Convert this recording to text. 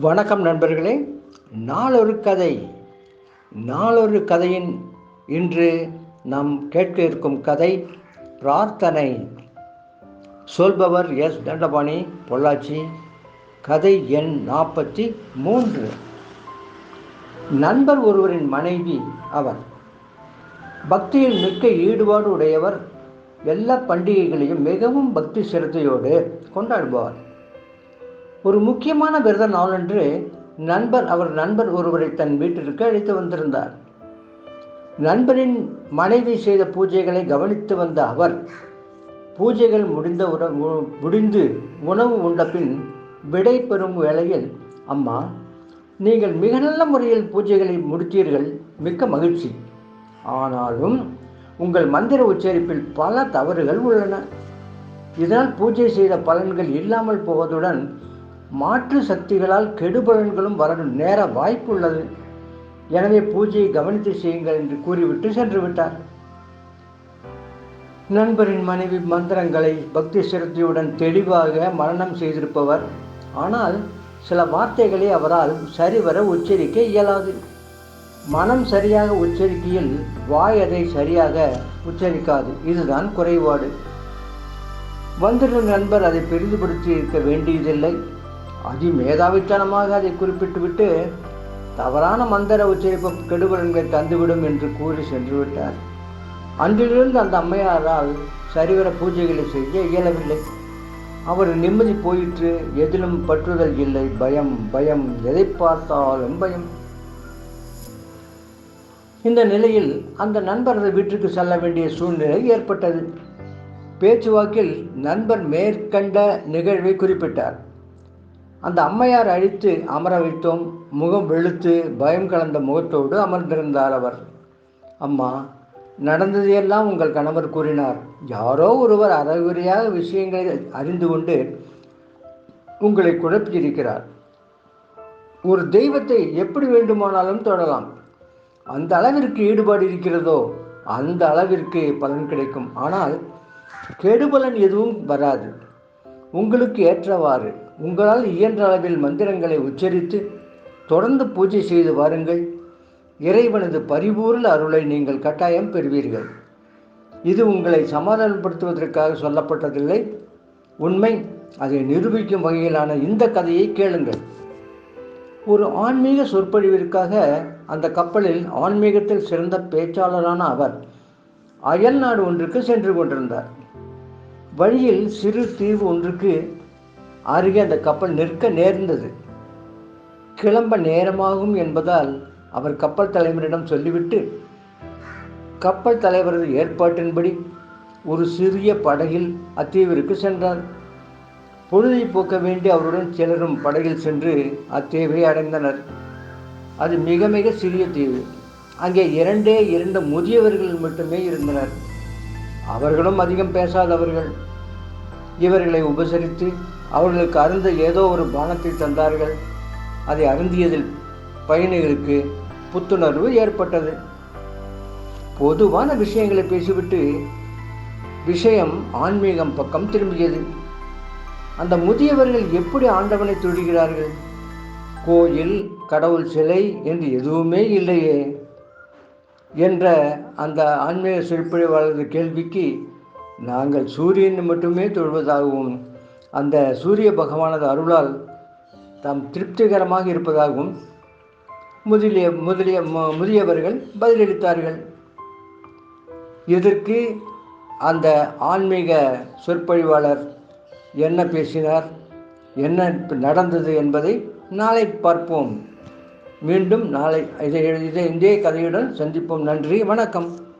வணக்கம் நண்பர்களே. நாளொரு கதை. நாளொரு கதையின் இன்று நாம் கேட்க இருக்கும் கதை பிரார்த்தனை. சொல்பவர் எஸ். தண்டபாணி பொள்ளாச்சி. கதை எண் நாற்பத்தி மூன்று. நண்பர் ஒருவரின் மனைவி அவர். பக்தியில் மிக்க ஈடுபாடு உடையவர். எல்லா பண்டிகைகளையும் மிகவும் பக்தி சிரத்தையோடு கொண்டாடுபவர். ஒரு முக்கியமான விரத நாளன்று நண்பர் அவர் நண்பர் ஒருவரை தன் வீட்டிற்கு அழைத்து வந்திருந்தார். நண்பரின் மனைவி செய்த பூஜைகளை கவனித்து வந்த அவர் பூஜைகள் முடிந்த உட மு- முடிந்து உணவு உண்டபின் விடை பெறும் வேளையில் அம்மா நீங்கள் மிக நல்ல முறையில் பூஜைகளை முடித்தீர்கள் மிக்க மகிழ்ச்சி. ஆனாலும் உங்கள் மந்திர உச்சரிப்பில் பல தவறுகள் உள்ளன. இதனால் பூஜை செய்த பலன்கள் இல்லாமல் போவதுடன் மாற்று சக்திகளால் கெடுபலன்களும் வர நேர வாய்ப்பு உள்ளது எனவே பூஜையை கவனித்து செய்யுங்கள் என்று கூறிவிட்டு சென்று விட்டார் நண்பரின் மனைவி மந்திரங்களை பக்தி சிரத்தையுடன் தெளிவாக மரணம் செய்திருப்பவர். ஆனால் சில வார்த்தைகளை அவரால் சரிவர உச்சரிக்க இயலாது. மனம் சரியாக உச்சரிக்கையில் வாய் அதை சரியாக உச்சரிக்காது. இதுதான் குறைபாடு. வந்திருந்த நண்பர் அதை பெரிதுபடுத்தி இருக்க வேண்டியதில்லை. அதி மேதாவித்தனமாக அதை குறிப்பிட்டுவிட்டு தவறான மந்திர உச்சரிப்பு கெடுபலன்களை தந்துவிடும் என்று கூறி சென்று விட்டார் அன்றிலிருந்து அந்த அம்மையாரால் சரிவர பூஜைகளை செய்ய இயலவில்லை. அவர் நிம்மதி போயிற்று எதிலும் பற்றுதல் இல்லை பயம் பயம் எதை பார்த்தாலும் பயம். இந்த நிலையில் அந்த நண்பரது வீட்டிற்கு செல்ல வேண்டிய சூழ்நிலை ஏற்பட்டது. பேச்சுவாக்கில் நண்பர் மேற்கண்ட நிகழ்வை குறிப்பிட்டார். அந்த அம்மையார் அழித்து அமர வைத்தோம் முகம் வெளுத்து பயம் கலந்த முகத்தோடு அமர்ந்திருந்தார் அவர். அம்மா நடந்ததையெல்லாம் உங்கள் கணவர் கூறினார். யாரோ ஒருவர் அறகுறையாக விஷயங்களை அறிந்து கொண்டு உங்களை குழப்பியிருக்கிறார். ஒரு தெய்வத்தை எப்படி வேண்டுமானாலும் தொடலாம். அந்த அளவிற்கு ஈடுபாடு இருக்கிறதோ அந்த அளவிற்கு பலன் கிடைக்கும். ஆனால் கெடுபலன் எதுவும் வராது. உங்களுக்கு ஏற்றவாறு. உங்களால் இயன்ற அளவில் மந்திரங்களை உச்சரித்து தொடர்ந்து பூஜை செய்து வாருங்கள். இறைவனது பரிபூர்ண அருளை நீங்கள் கட்டாயம் பெறுவீர்கள். இது உங்களை சமாதானப்படுத்துவதற்காக சொல்லப்பட்டதில்லை. உண்மை அதை நிரூபிக்கும் வகையிலான இந்த கதையை கேளுங்கள். ஒரு ஆன்மீக சொற்பொழிவிற்காக அந்த கப்பலில் ஆன்மீகத்தில் சிறந்த பேச்சாளரான அவர் அயல் நாடு ஒன்றுக்கு சென்று கொண்டிருந்தார். வழியில் சிறு தீவு ஒன்றுக்கு அருகே அந்த கப்பல் நிற்க நேர்ந்தது. கிளம்ப நேரமாகும் என்பதால் அவர் கப்பல் தலைவரிடம் சொல்லிவிட்டு கப்பல் தலைவரது ஏற்பாட்டின்படி ஒரு சிறிய படகில் அத்தீவிற்கு சென்றார். பொழுதை போக்க வேண்டி அவருடன் சிலரும் படகில் சென்று அத்தீவை அடைந்தனர். அது மிக மிக சிறிய தீவு. அங்கே இரண்டே இரண்டு முதியவர்கள் மட்டுமே இருந்தனர். அவர்களும் அதிகம் பேசாதவர்கள். இவர்களை உபசரித்து அவர்களுக்கு அருந்த ஏதோ ஒரு பானத்தை தந்தார்கள். அதை அருந்தியதில் பயணிகளுக்கு புத்துணர்வு ஏற்பட்டது. பொதுவான விஷயங்களை பேசிவிட்டு விஷயம் ஆன்மீகம் பக்கம் திரும்பியது. அந்த முதியவர்கள் எப்படி ஆண்டவனை தொழுகிறார்கள் கோயில் கடவுள் சிலை என்று எதுவுமே இல்லையே என்ற அந்த ஆன்மீக சொற்பொழிவாளரது கேள்விக்கு நாங்கள் சூரியனை மட்டுமே தொழுவதாகவும் அந்த சூரிய பகவானது அருளால் தாம் திருப்திகரமாக இருப்பதாகவும் முதலிய முதலிய மு- முதியவர்கள் பதிலளித்தார்கள். இதற்கு அந்த ஆன்மீக சொற்பொழிவாளர் என்ன பேசினார் என்ன நடந்தது என்பதை நாளை பார்ப்போம். மீண்டும் நாளை இதை இதை இந்திய கதையுடன் சந்திப்போம். நன்றி வணக்கம்.